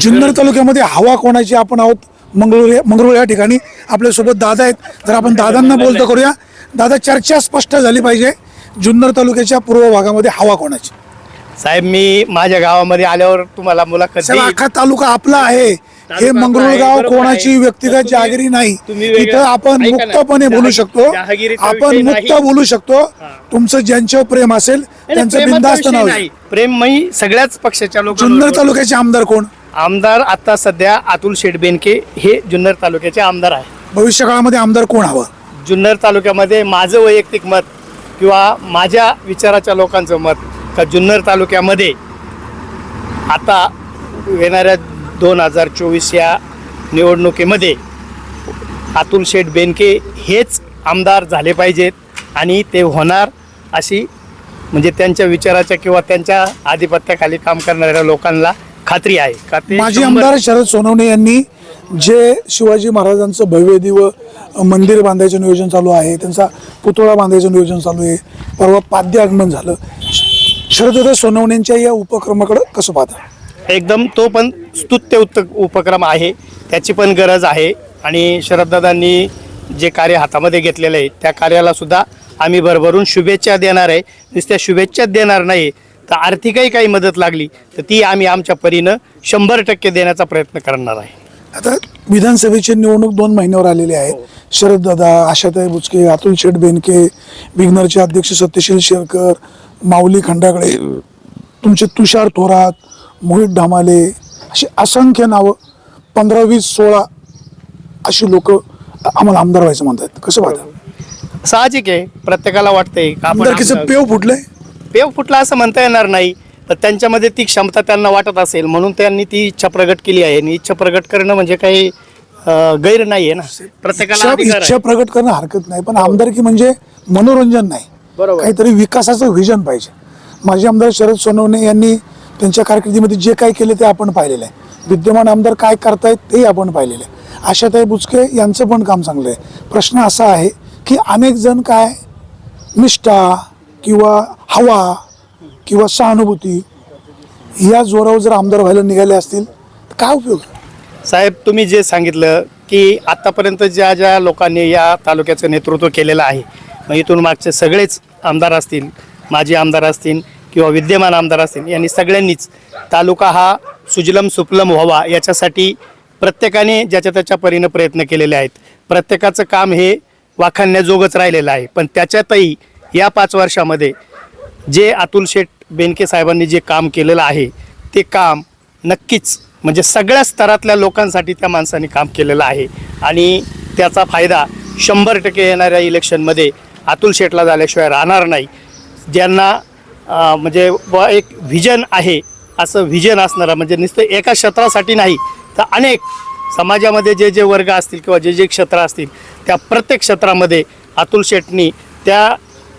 जुन्नर तालुक्यामध्ये हवा कोणाची आपण आहोत? मंगळूर मंगरुळ या ठिकाणी. आपल्यासोबत दादा आहेत. जर आपण दादांना बोलतो करूया. दादा चर्चा स्पष्ट झाली पाहिजे. जुन्नर तालुक्याच्या पूर्व भागामध्ये हवा कोणाची? साहेब मी माझ्या गावामध्ये आल्यावर तुम्हाला मुलाखत देईन. अख्खा तालुका आपला आहे. हे तालुका मंगरुळ आहे, गाव बरोबर कोणाची. व्यक्तिगत जागिरी नाही. इथं आपण. मुक्तपणे बोलू शकतो. आपण मुक्त. बोलू शकतो. तुमचं ज्यांच्यावर प्रेम असेल त्यांचं बिंदास्त नाव नाही. प्रेम मी सगळ्याच पक्षाच्या जुन्नर लोक तालुक्याचे आमदार कोण? आमदार आता सध्या अतुल शेठ बेनके हे जुन्नर तालुक्याचे आमदार आहे. भविष्य काळामध्ये आमदार कोण हवं? जुन्नर तालुक्यामध्ये माझं वैयक्तिक मत किंवा माझ्या विचाराच्या लोकांचं मत का जुन्नर तालुक्यामध्ये आता येणाऱ्या दोन हजार चोवीस या निवडणुकीमध्ये अतुल शेठ बेनके हेच आमदार झाले पाहिजेत आणि ते होणार अशी म्हणजे त्यांच्या विचाराच्या किंवा त्यांच्या आधिपत्याखाली काम करणाऱ्या लोकांना खात्री आहे. का माजी आमदार शरद सोनवणे यांनी जे शिवाजी महाराजांचं भव्य दिव मंदिर बांधायचं नियोजन चालू आहे त्यांचा पुतळा बांधायचं नियोजन चालू आहे परवा पाद्य आगमन झालं. शरददादा सोनवणेंच्या या उपक्रमाकडे कसं पाहता? एकदम तो पण स्तुत्य उत उपक्रम आहे. त्याची पण गरज आहे. आणि शरददादांनी जे कार्य हातामध्ये घेतलेलं आहे त्या कार्याला सुद्धा आम्ही भरभरून शुभेच्छा देणार आहे. नुसत्या शुभेच्छाच देणार नाही तर आर्थिकही काही मदत लागली तर ती आम्ही आमच्या परीनं शंभर टक्के देण्याचा प्रयत्न करणार आहे. आता विधानसभेची निवडणूक दोन महिन्यावर आलेली आहे. शरद दादा आशाताई बुचके अतुल शेठ बेनके विग्नरचे अध्यक्ष सत्यशील शेरकर माऊली खंडागळे तुमचे तुषार थोरात मोहित ढामाले अशी असंख्य नावं पंधरा वीस सोळा अशी लोक आम्हाला आमदार व्हायचं म्हणतात. कसं पाहता साहजिक आहे. प्रत्येकाला वाटतंय आमदारकीचं आमदार- पेव फुटलंय? पेव फुटला असं म्हणता येणार नाही. तर त्यांच्यामध्ये ती क्षमता त्यांना वाटत असेल. म्हणून त्यांनी ती इच्छा प्रगट केली आहे. आणि इच्छा प्रगट करणं म्हणजे काही गैर नाही आहे ना. प्रत्येकाला. इच्छा प्रगट करणं हरकत नाही. पण आमदारकी म्हणजे मनोरंजन नाही. बरोबर. काहीतरी विकासाचं व्हिजन पाहिजे. माजी आमदार शरद सोनवणे यांनी त्यांच्या कारकिर्दीमध्ये जे काय केले ते आपण पाहिलेलं आहे. विद्यमान आमदार काय करतायत तेही आपण पाहिलेलं आहे. आशाताई बुचके यांचं पण काम चांगलं आहे. प्रश्न असा आहे की अनेक जण काय? निष्ठा किंवा हवा किंवा सहानुभूती या जोरावर जर आमदार व्हायला निघाले असतील तर काय उपयोग साहेब तुम्ही जे सांगितलं की आत्तापर्यंत ज्या ज्या लोकांनी या तालुक्याचं नेतृत्व केलेलं आहे मग इथून मागचे सगळेच आमदार असतील माजी आमदार असतील किंवा विद्यमान आमदार असतील यांनी सगळ्यांनीच तालुका हा सुजलम सुफलम व्हावा याच्यासाठी प्रत्येकाने ज्याच्या त्याच्या परीनं प्रयत्न केलेले आहेत. प्रत्येकाचं काम हे वाखाणण्याजोगच राहिलेलं आहे. पण त्याच्यातही या पाच वर्षामध्ये जे अतुल शेठ बेनके साहेबांनी जे काम केलेलं आहे ते काम नक्कीच म्हणजे सगळ्या स्तरातल्या लोकांसाठी त्या माणसाने काम केलेलं आहे. आणि त्याचा फायदा शंभर टक्के येणाऱ्या इलेक्शनमध्ये अतुल शेठला झाल्याशिवाय राहणार नाही. ज्यांना म्हणजे व एक व्हिजन आहे असं व्हिजन असणारा म्हणजे नुसतं एका क्षेत्रासाठी नाही तर अनेक समाजामध्ये जे जे वर्ग असतील किंवा जे जे क्षेत्र असतील त्या प्रत्येक क्षेत्रामध्ये अतुल शेटनी त्या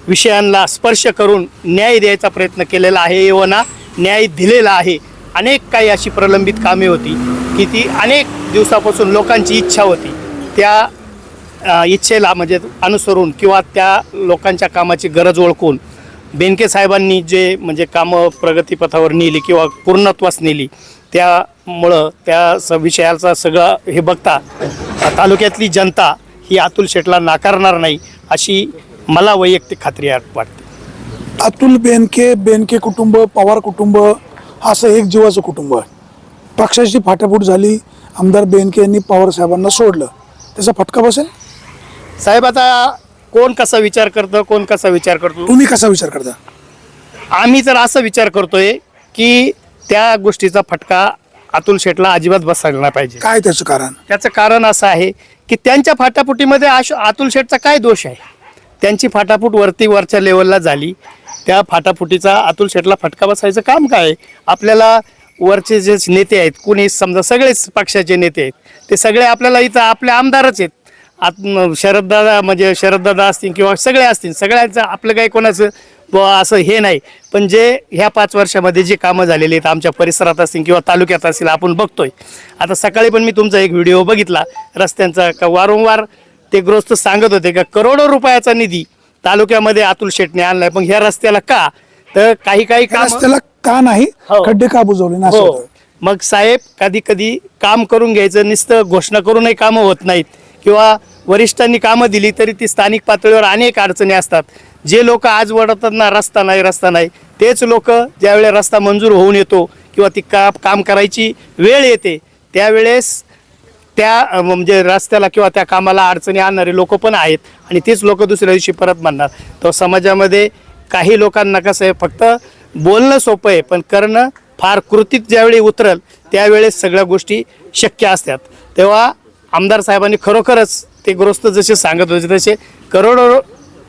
विषयांना स्पर्श करून न्याय द्यायचा प्रयत्न केलेला आहे व ना न्याय दिलेला आहे. अनेक काही अशी प्रलंबित कामे होती की ती अनेक दिवसापासून लोकांची इच्छा होती. त्या इच्छेला म्हणजे अनुसरून किंवा त्या लोकांच्या कामाची गरज ओळखून बेनके साहेबांनी जे म्हणजे कामं प्रगतीपथावर नेली किंवा पूर्णत्वास नेली त्यामुळं त्या स विषयाचा सगळं हे बघता तालुक्यातली जनता ही अतुल शेठला नाकारणार नाही अशी मला वैयक्तिक खात्री वाटते. अतुल बेनके बेनके कुटुंब पवार कुटुंब असं एक जीवाचं कुटुंब आहे. पक्षाची फाटाफूट झाली आमदार बेनके यांनी पवार साहेबांना सोडलं. त्याचा फटका बसेल? साहेब आता कोण कसा विचार करतं कोण कसा विचार करतो? तुम्ही कसा विचार करता? आम्ही तर असं विचार करतोय की त्या गोष्टीचा फटका अतुल शेठला अजिबात बसायला पाहिजे. काय त्याचं कारण? त्याचं कारण असं आहे की त्यांच्या फाटाफुटीमध्ये आश अतुल शेठचा काय दोष आहे? त्यांची फाटाफूट वरती वरच्या लेवलला झाली. त्या फाटाफुटीचा अतुल शेठला फटका बसायचं काम काय? आहे? आपल्याला वरचे जे नेते आहेत कुणी समजा सगळेच पक्षाचे नेते आहेत ते सगळे आपल्याला इथं आपले आमदारच आहेत. आत शरददादा म्हणजे शरददादा असतील किंवा सगळे असतील सगळ्यांचं आपलं काही कोणाचं बुवा असं हे नाही. पण जे ह्या पाच वर्षामध्ये जे कामं झालेली आहेत आमच्या परिसरात असतील किंवा तालुक्यात असतील आपण बघतोय. आता सकाळी पण मी तुमचा एक व्हिडिओ बघितला रस्त्यांचा का वारंवार ते ग्रस्त सांगत होते का करोडो रुपयाचा निधी तालुक्यामध्ये अतुल शेटने आणलाय पण ह्या रस्त्याला का? तर काही काही रस्त्याला का नाही? हो. खड्डे का बुजवले? हो. मग साहेब कधी कधी काम करून घ्यायचं नुसतं घोषणा करूनही कामं होत नाहीत. किंवा वरिष्ठांनी कामं दिली तरी ती स्थानिक पातळीवर अनेक अडचणी असतात. जे लोक आज वडतात ना रस्ता नाही रस्ता नाही तेच लोक ज्यावेळेस रस्ता मंजूर होऊन येतो किंवा ती का काम करायची वेळ येते त्यावेळेस त्या म्हणजे रस्त्याला किंवा त्या कामाला अडचणी आणणारे लोक पण आहेत आणि तेच लोक दुसऱ्या दिवशी परत म्हणणार. तर समाजामध्ये काही लोकांना कसं आहे फक्त बोलणं सोपं आहे पण करणं फार कृतीत ज्यावेळी उतरल त्यावेळेस सगळ्या गोष्टी शक्य असतात. तेव्हा आमदार साहेबांनी खरोखरच ते ग्रस्त जसे सांगत होते तसे करोडो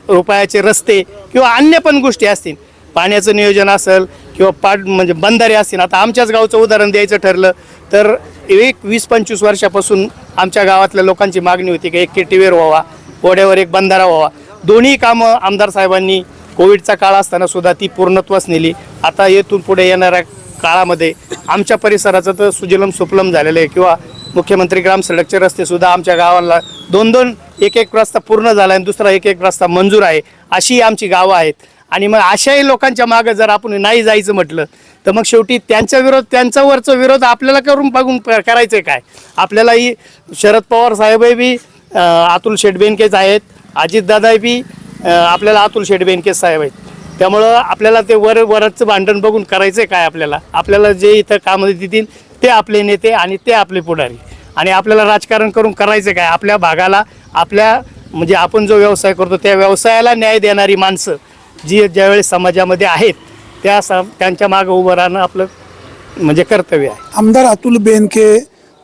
रुपयाचे रस्ते किंवा अन्य पण गोष्टी असतील. पाण्याचं नियोजन असेल किंवा पाट म्हणजे बंधारे असतील. आता आमच्याच गावचं उदाहरण द्यायचं ठरलं तर एक वीस पंचवीस वर्षापासून आमच्या गावातल्या लोकांची मागणी होती की एक केटीवेर व्हावा ओढ्यावर एक बंधारा व्हावा. दोन्ही कामं आमदार साहेबांनी कोविडचा काळ असताना सुद्धा ती पूर्णत्वास नेली. आता येथून पुढे येणाऱ्या काळामध्ये आमच्या परिसराचं तर सुजलम सुफलम झालेलं आहे किंवा मुख्यमंत्री ग्राम सडकचे रस्ते सुद्धा आमच्या गावाला दोन दोन एक एक रस्ता पूर्ण झाला आणि दुसरा एक एक रस्ता मंजूर आहे अशी आमची गावं आहेत. आणि मग अशाही लोकांच्या मागं जर आपण नाही जायचं म्हटलं तर मग शेवटी त्यांचा विरोध त्यांच्यावरचा विरोध आपल्याला करून बघून प- करायचं काय? आपल्यालाही शरद पवार साहेबही बी अतुल शेटबेनकेच आहेत अजितदादाही बी आपल्याला अतुल शेटबेनकेच साहेब आहेत. त्यामुळं आपल्याला ते वर वरचं भांडण बघून करायचं आहे काय आपल्याला? आपल्याला जे इथं कामं देतील ते आपले नेते आणि ते आपले पुढारी. आणि आपल्याला राजकारण करून करायचं काय? आपल्या भागाला आपल्या म्हणजे आपण जो व्यवसाय करतो त्या व्यवसायाला न्याय देणारी माणसं जी ज्यावेळेस समाजामध्ये आहेत त्या स त्यांच्या मागं उभं राहणं आपलं म्हणजे कर्तव्य आहे. आमदार अतुल बेनके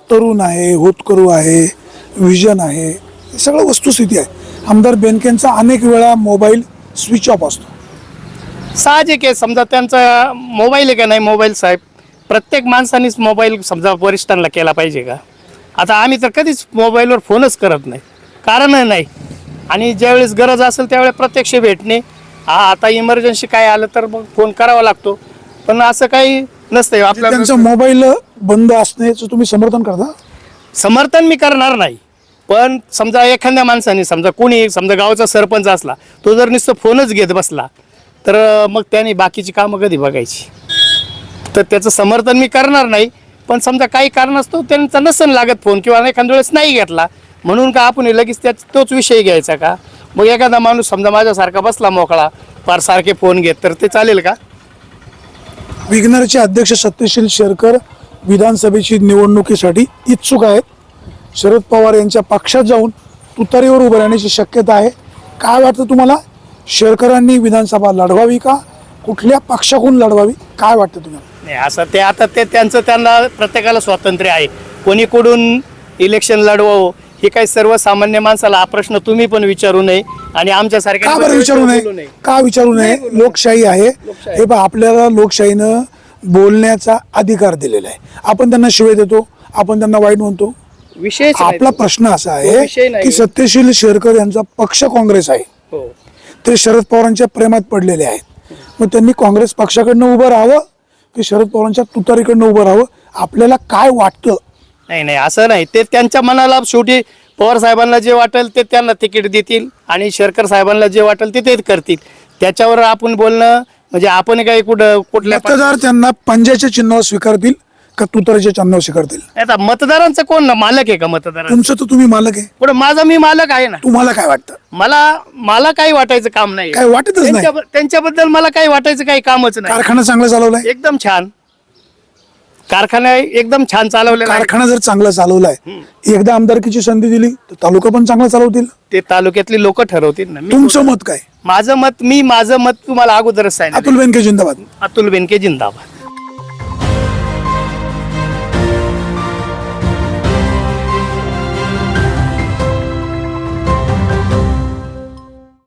तरुण आहे होतकरू आहे विजन आहे हे सगळं वस्तुस्थिती आहे. आमदार बेनकेंचा अनेक वेळा मोबाईल स्विच ऑफ असतो. साहजिक आहे समजा त्यांचा मोबाईल आहे का नाही? मोबाईल साहेब प्रत्येक माणसानेच मोबाईल समजा वरिष्ठांना केला पाहिजे का? आता आम्ही तर कधीच मोबाईलवर फोनच करत नाही. कारण नाही. आणि ज्यावेळेस गरज असेल त्यावेळेस प्रत्यक्ष भेटणे. हा आता इमर्जन्सी काय आलं तर मग फोन करावा लागतो. पण असं काही नसतंय. आपल्या त्यांचा मोबाईल बंद असण्याचं तुम्ही समर्थन करता? समर्थन मी करणार नाही. पण समजा एखाद्या माणसाने समजा कोणी समजा गावाचा सरपंच असला तो जर नुसतं फोनच घेत बसला तर मग त्याने बाकीची कामं कधी बघायची? तर त्याचं समर्थन मी करणार नाही. पण समजा काही कारण असतो त्यांचा नसन लागत फोन किंवा एखाद्या वेळेस नाही घेतला. म्हणून का आपण लगेच त्याच तोच विषय घ्यायचा का? मग एखादा माणूस समजा माझ्यासारखा बसला मोकळा फार सारखे फोन घेत तर ते चालेल का? विग्नरचे अध्यक्ष सत्यशील शेरकर विधानसभेची निवडणुकीसाठी इच्छुक आहेत. शरद पवार यांच्या पक्षात जाऊन तुतारीवर उभं राहण्याची शक्यता आहे. काय वाटतं तुम्हाला? शेरकरांनी विधानसभा लढवावी का? कुठल्या पक्षाकडून लढवावी? काय वाटतं तुम्हाला? नाही असं ते आता ते त्यांचं त्यांना प्रत्येकाला स्वातंत्र्य आहे. कोणी कुठून इलेक्शन लढवावं हे काही सर्वसामान्य माणसाला हा प्रश्न तुम्ही पण विचारू नये आणि आमच्यासारख्या का बरं विचारू बोलू नये? का विचारू नये? लोकशाही आहे. हे पहा आपल्याला लोकशाहीनं बोलण्याचा अधिकार दिलेला आहे. आपण त्यांना शिवे देतो आपण त्यांना वाईट म्हणतो. विषयच नाही आपला. प्रश्न असा विषय आहे नाही. की सत्यशील शेरकर यांचा पक्ष काँग्रेस आहे. हो. ते शरद पवारांच्या प्रेमात पडलेले आहेत. मग त्यांनी काँग्रेस पक्षाकडनं उभं राहावं? की शरद पवारांच्या तुतारीकडनं उभं राहावं. आपल्याला काय वाटतं? नाही नाही असं नाही. ते त्यांच्या मनाला शेवटी पवार साहेबांना जे वाटेल ते त्यांना तिकीट देतील आणि शेरकर साहेबांना जे वाटेल ते तेच करतील. त्याच्यावर आपण बोलणं म्हणजे आपण काही कुठं कुठल्या मतदार त्यांना पंजाच्या चिन्हावर स्वीकारतील. का तुतारीच्या चिन्हावर स्वीकारतील आता मतदारांचं कोण ना मालक आहे का मतदारांचं? तुमचं तर तुम्ही मालक आहे. पुढे माझा मी मालक आहे ना. तुम्हाला काय वाटतं? मला मला काही वाटायचं काम नाही. काय वाटतच नाही. त्यांच्या- त्यांच्याबद्दल मला काही वाटायचं काही कामच नाही. कारखाना चांगला चालवलाय? एकदम छान. कारखाना एकदम छान चालवलेला आहे. कारखाना जर चांगला चालवलाय एकदा आमदारकीची संधी दिली तर तालुका पण चांगला चालवतील? ते तालुक्यातली लोक ठरवतील ना. मी तुमचं मत काय? माझं मत मी माझं मत तुम्हाला अगोदरच सांगितलं. अतुल बेनके जिंदाबाद. अतुल बेनके जिंदाबाद.